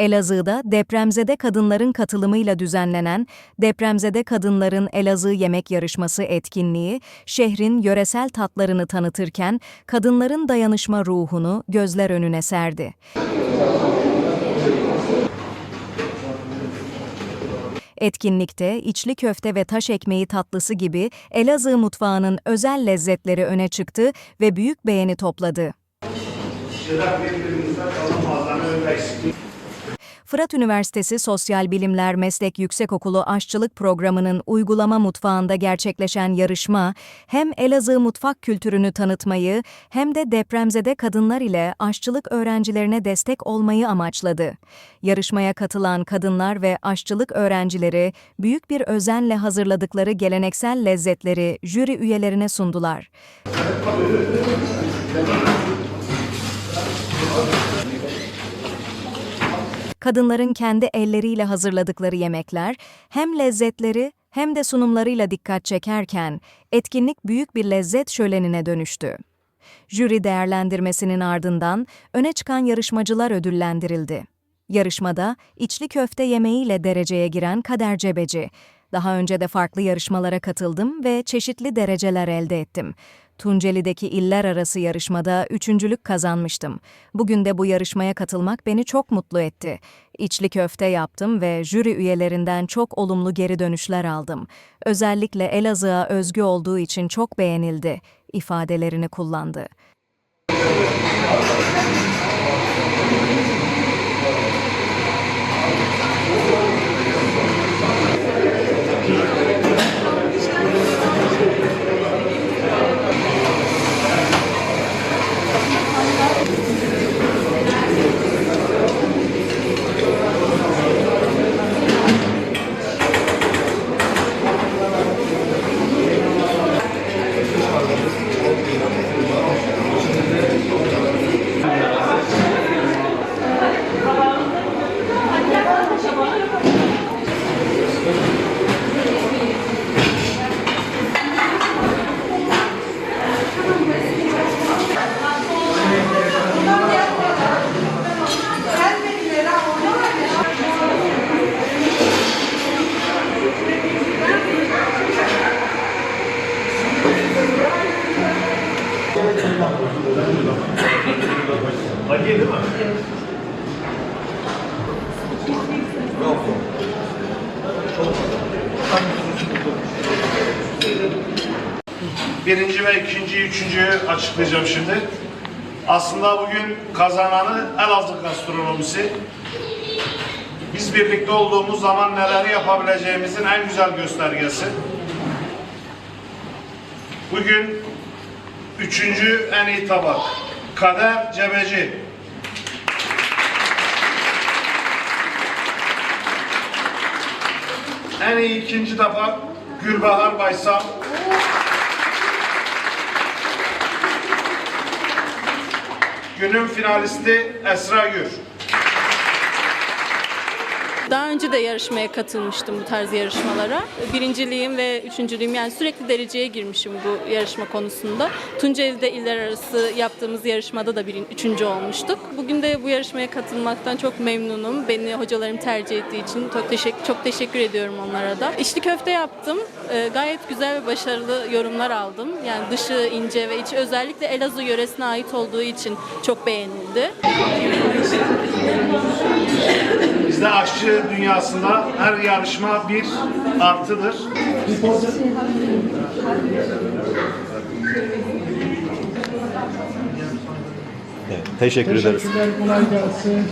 Elazığ'da depremzede kadınların katılımıyla düzenlenen Depremzede Kadınların Elazığ Yemek Yarışması etkinliği, şehrin yöresel tatlarını tanıtırken kadınların dayanışma ruhunu gözler önüne serdi. Etkinlikte içli köfte ve taş ekmeği tatlısı gibi Elazığ mutfağının özel lezzetleri öne çıktı ve büyük beğeni topladı. Fırat Üniversitesi Sosyal Bilimler Meslek Yüksekokulu Aşçılık Programı'nın uygulama mutfağında gerçekleşen yarışma, hem Elazığ mutfak kültürünü tanıtmayı hem de depremzede kadınlar ile aşçılık öğrencilerine destek olmayı amaçladı. Yarışmaya katılan kadınlar ve aşçılık öğrencileri büyük bir özenle hazırladıkları geleneksel lezzetleri jüri üyelerine sundular. Kadınların kendi elleriyle hazırladıkları yemekler hem lezzetleri hem de sunumlarıyla dikkat çekerken etkinlik büyük bir lezzet şölenine dönüştü. Jüri değerlendirmesinin ardından öne çıkan yarışmacılar ödüllendirildi. Yarışmada içli köfte yemeğiyle dereceye giren Kader Cebeci. Daha önce de farklı yarışmalara katıldım ve çeşitli dereceler elde ettim. Tunceli'deki iller arası yarışmada üçüncülük kazanmıştım. Bugün de bu yarışmaya katılmak beni çok mutlu etti. İçli köfte yaptım ve jüri üyelerinden çok olumlu geri dönüşler aldım. Özellikle Elazığ'a özgü olduğu için çok beğenildi ifadelerini kullandı. Birinci ve ikinci, üçüncüyü açıklayacağım şimdi. Aslında bugün kazananı Elazığ gastronomisi. Biz birlikte olduğumuz zaman neleri yapabileceğimizin en güzel göstergesi. Bugün üçüncü en iyi tabak. Kader Cebeci. En iyi ikinci tabak Gülbahar Baysal. Günün finalisti Esra Gür. Daha önce de yarışmaya katılmıştım bu tarz yarışmalara. Birinciliğim ve üçüncülüğüm yani sürekli dereceye girmişim bu yarışma konusunda. Tunceli'de iller arası yaptığımız yarışmada da birin, üçüncü olmuştuk. Bugün de bu yarışmaya katılmaktan çok memnunum. Beni hocalarım tercih ettiği için çok teşekkür, çok teşekkür ediyorum onlara da. İçli köfte yaptım. Ee, gayet güzel ve başarılı yorumlar aldım. Yani dışı ince ve içi özellikle Elazığ yöresine ait olduğu için çok beğenildi. Aşçı dünyasında her yarışma bir artıdır. Teşekkür ederiz. Teşekkürler, kolay gelsin.